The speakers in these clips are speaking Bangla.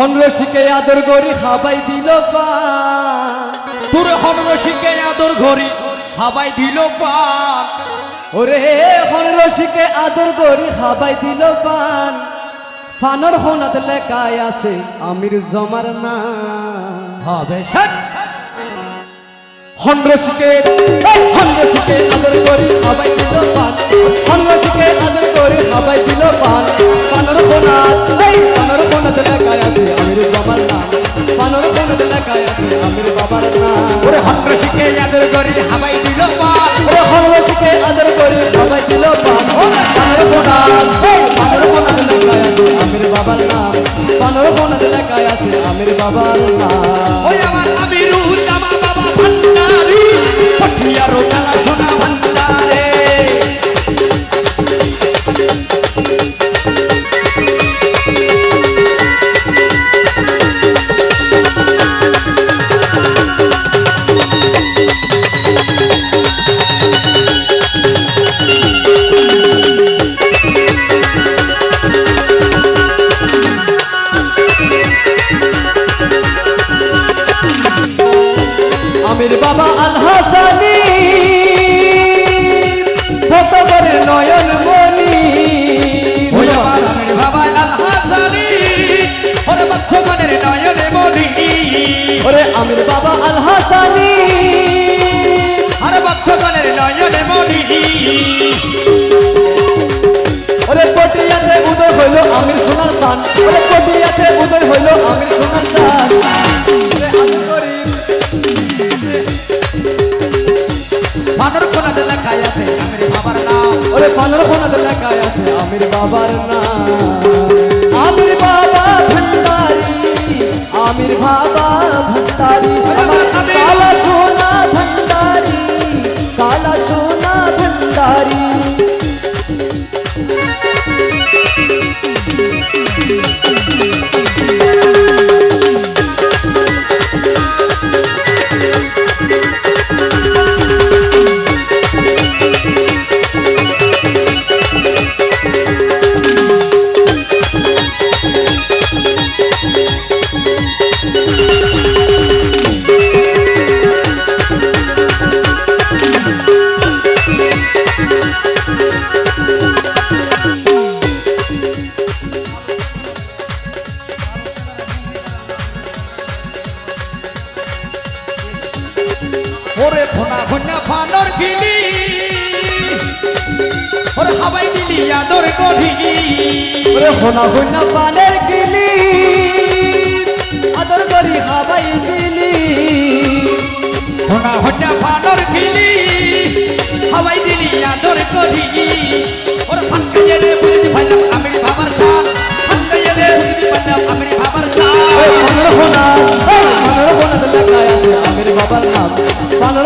হন রসিকে আদর করি হাবাই দিল পান তোর হন রসিকে আদর ঘড়ি হাবাই দিল পান ওরে হন আদর করি হাবাই দিল পান ফানর হোনাত লেখায় আছে আমির জমার না হবে হন রসিকে হন রসিকে আদর করি হাবাই দিল পান আমির বাবার না ওরে হন রসিকে আদর ঘড়ি হাবাই দিল পান ওরে হরবাসীকে আদর করে সবাই দিল পান পানের কোনাল পানের কোনাল লেখায় আছে আমির বাবার নাম। পানের কোনাল লেখায় আছে আমির বাবার নাম। ওই আমার আমিরুল জামা বাবা ভান্ডারি। পঠিয়ার কালা সোনা ভান্ডারে। চান ওরে পটিয়াতে উদয় হইল আমির সোনার চান লেখায় আছে আমির বাবার নাম। ওরে পানের কোনাতে লেখায় আছে আমির বাবার নাম। আমির বাবা ভণ্ডারি আমির বাবা ভণ্ডারি আমার ফোনা ফানর গিলি ওরে হাবাই দিলি আদর গধি ওরে হোনা হোনা পানের গিলি আদর করি হাবাই দিলি। ফোনা ফোনা ফানর গিলি হাবাই দিলি আদর গধি ওরে ফানকাইয়ে রে বুঝি ফাইলাম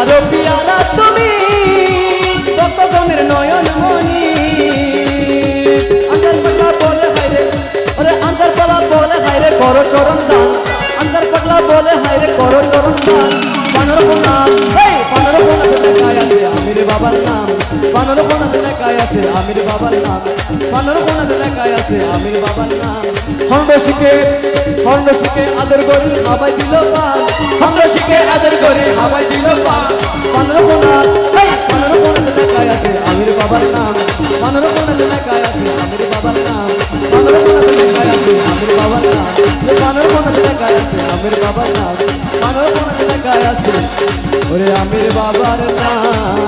ওরে পিয়ারা তুমি কত বনের নয়ন মনি আঞ্জার পাগলা বলে হাইরে ওরে আঞ্জার পালা বলে হাইরে করো চরণ দান। আঞ্জার পাগলা বলে হাইরে করো চরণ দান। পানর কোনা এই পানর আছে আমির বাবার নাম। বানর কোনাতে লেখায় আছে আমির বাবার নাম। বানর কোনাতে লেখায় আছে আমির বাবার নাম। খন্ড শিখে খন্ড শিখে আদর করি হাবাই দিল পান। খন্ড শিখে আদর করি হাবাই দিল পান। বানর কোনা আমির বাবার নাম। মানব লেখায় আছে। ওরে আমির বাবার নাম।